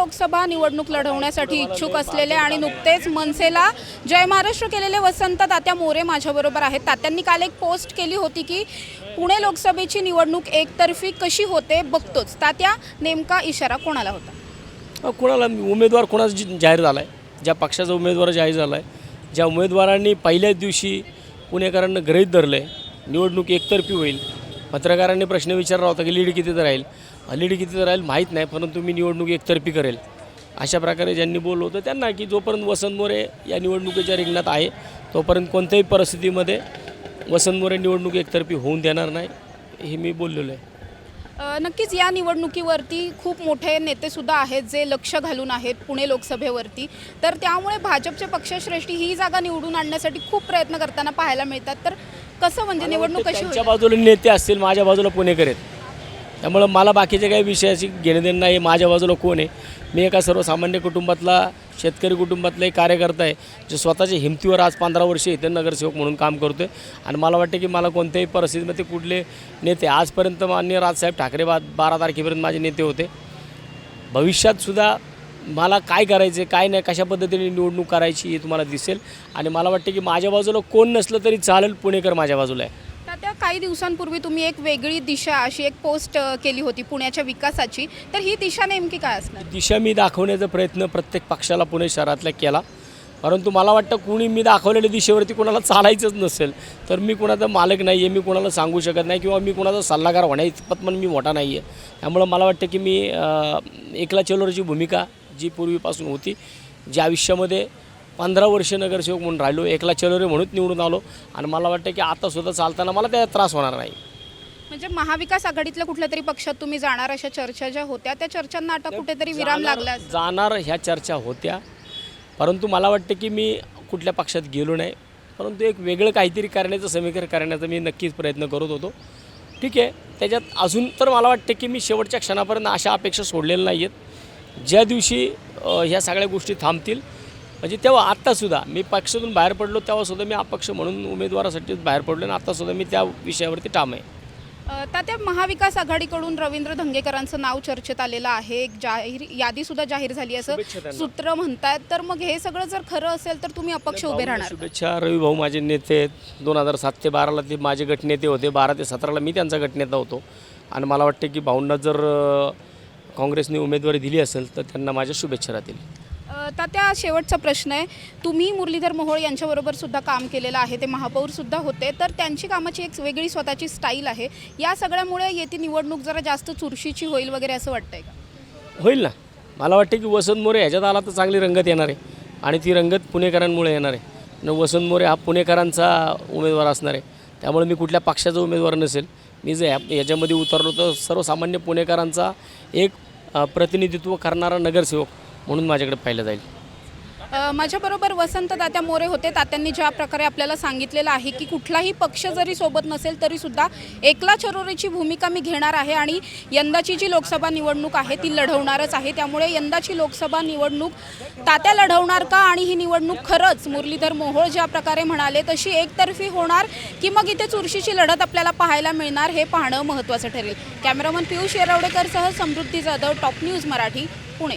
लोकसभा निवडणूक लढवण्यासाठी इच्छुक असलेले आणि नुकतेच मनसेला जय महाराष्ट्र केलेले वसंत तात्या मोरे माझ्याबरोबर आहेत. तात्यांनी काल एक पोस्ट केली होती की पुणे लोकसभेची निवडणूक एकतर्फी कशी होते बघतोच. तात्या नेमका इशारा कोणाला होता? कोणाला? उमेदवार कोणाचा जाहीर झाला आहे ज्या पक्षाचा उमेदवार जाहीर झाला आहे ज्या उमेदवारांनी पहिल्याच दिवशी पुणेकरांना गृहीत धरलं आहे निवडणूक एकतर्फी होईल. पत्रकारांनी प्रश्न विचारला होता की लीड किती राहील? लीड किती राहील माहीत नाही परंतु मी निवडणूक एकतर्फी करेल. अशा प्रकारे ज्यांनी बोललं होतं त्यांना की जोपर्यंत वसंत मोरे या निवडणुकीच्या रिंगणात आहे तोपर्यंत कोणत्याही परिस्थितीमध्ये वसंत मोरे निवडणूक एकतर्फी होऊन देणार नाही हे मी बोललेलो आहे. नक्कीच या निवडणुकीवरती खूप मोठे नेतेसुद्धा आहेत जे लक्ष घालून आहेत पुणे लोकसभेवरती. तर त्यामुळे भाजपचे पक्षश्रेष्ठी ही जागा निवडून आणण्यासाठी खूप प्रयत्न करताना पाहायला मिळतात. तर कसं म्हणजे निवडणूक कशी त्यांच्या होईल? बाजूला नेते असतील माझ्या बाजूला पुणेकर आहेत. त्यामुळं मला बाकीच्या काही विषयाची घेणं देणं नाही माझ्या बाजूला कोण आहे? मी एका सर्वसामान्य कुटुंबातला शेतकरी कुटुंबातला एक कार्यकर्ता आहे जे स्वतःच्या हिमतीवर आज पंधरा वर्ष इथे नगरसेवक म्हणून काम करतो आहे आणि मला वाटतं की मला कोणत्याही परिस्थितीमध्ये कुठले नेते आजपर्यंत माननीय राजसाहेब ठाकरे बा बारा तारखेपर्यंत माझे नेते होते. भविष्यातसुद्धा मला काय करायचं काय नाही कशा पद्धतीने निवडणूक करायची हे तुम्हाला दिसेल. आणि मला वाटतं की माझ्या बाजूला कोण नसलं तरी चालेल पुणेकर माझ्या बाजूला आहे. तर त्या काही दिवसांपूर्वी तुम्ही एक वेगळी दिशा अशी एक पोस्ट केली होती पुण्याच्या विकासाची. तर ही दिशा नेमकी काय असणार? दिशा मी दाखवण्याचा प्रयत्न प्रत्येक पक्षाला पुणे शहरातल्या केला. परंतु मला वाटतं कुणी मी दाखवलेल्या दिशेवरती कोणाला चालायचंच नसेल. तर मी कोणाचा मालक नाही आहे मी कोणाला सांगू शकत नाही किंवा मी कोणाचा सल्लागार होण्या इतपत पण मी मोठा नाही आहे त्यामुळं मला वाटतं की मी एकला चलोरची भूमिका जी पूर्वीपासून होती जी आयुष्यामध्ये पंधरा वर्ष नगरसेवक म्हणून राहिलो एकला चलोरे म्हणून निवडून आलो. आणि मला वाटतं की आतासुद्धा चालताना मला त्याचा त्रास होणार नाही. म्हणजे महाविकास आघाडीतल्या कुठल्या तरी पक्षात तुम्ही जाणार अशा चर्चा ज्या होत्या त्या चर्चांना आता कुठेतरी विराम लागला असेल. जाणार ह्या चर्चा होत्या. परंतु मला वाटतं की मी कुठल्या पक्षात गेलो नाही. परंतु एक वेगळं काहीतरी करण्याचं समीकरण करण्याचा मी नक्कीच प्रयत्न करत होतो. ठीक आहे. त्याच्यात अजून तर मला वाटतं की मी शेवटच्या क्षणापर्यंत अशा अपेक्षा सोडलेल्या नाही आहेत ज्या दिवशी ह्या सगळ्या गोष्टी थांबतील म्हणजे तेव्हा आत्तासुद्धा मी पक्षातून बाहेर पडलो तेव्हासुद्धा मी अपक्ष म्हणून उमेदवारासाठी बाहेर पडलो आणि आत्तासुद्धा मी त्या विषयावरती ठाम आहे. तात्या महाविकास आघाडीकडून रवींद्र धंगेकरांचं नाव चर्चेत आलेलं आहे. एक जाहीर यादी सुद्धा जाहीर झाली असं. सूत्र म्हणतात तर मग हे सगळं जर खरं असेल तर तुम्ही अपक्ष उभे राहणार? शुभेच्छा. रवी भाऊ माझे नेते आहेत. दोन हजार सात ते बाराला ते माझे गटनेते होते. बारा ते सतराला मी त्यांचा गटनेता होतो. आणि मला वाटतं की भाऊंना जर काँग्रेसने उमेदवारी दिली असेल तर त्यांना माझ्या शुभेच्छा राहतील. तात्या शेवटचा प्रश्न आहे. तुम्ही मुरलीधर मोहोळ यांच्याबरोबर सुद्धा काम केलेलं आहे ते महापौर सुद्धा होते. तर त्यांची कामाची एक वेगळी स्वतःची स्टाईल आहे. या सगळ्यामुळे येथे निवडणूक जरा जास्त चुरशीची होईल वगैरे असं वाटतंय का? होईल ना. मला वाटतं की वसंत मोरे ह्याच्यात आला तर चांगली रंगत येणार आहे. आणि ती रंगत पुणेकरांमुळे येणार आहे. आणि वसंत मोरे हा पुणेकरांचा उमेदवार असणार आहे. त्यामुळे मी कुठल्या पक्षाचा उमेदवार नसेल. मी जर ह्या याच्यामध्ये उतरलो तर सर्वसामान्य पुणेकरांचा एक प्रतिनिधित्व करणारा नगरसेवक म्हणून माझ्याकडे पाहिलं जाईल. माझ्याबरोबर वसंत तात्या मोरे होते. तात्यांनी ज्या प्रकारे आपल्याला सांगितलेलं आहे की कुठलाही पक्ष जरी सोबत नसेल तरी सुद्धा एकला चरोरीची भूमिका मी घेणार आहे आणि यंदाची जी लोकसभा निवडणूक आहे ती लढवणारच आहे. त्यामुळे यंदाची लोकसभा निवडणूक तात्या लढवणार का आणि ही निवडणूक खरंच मुरलीधर मोहोळ ज्या प्रकारे म्हणाले तशी एकतर्फी होणार की मग इथे चुरशीची लढत आपल्याला पाहायला मिळणार हे पाहणं महत्त्वाचं ठरेल. Cameraman Piyush येरवडेकरसह Samruddhi Jadhav top news Marathi Pune.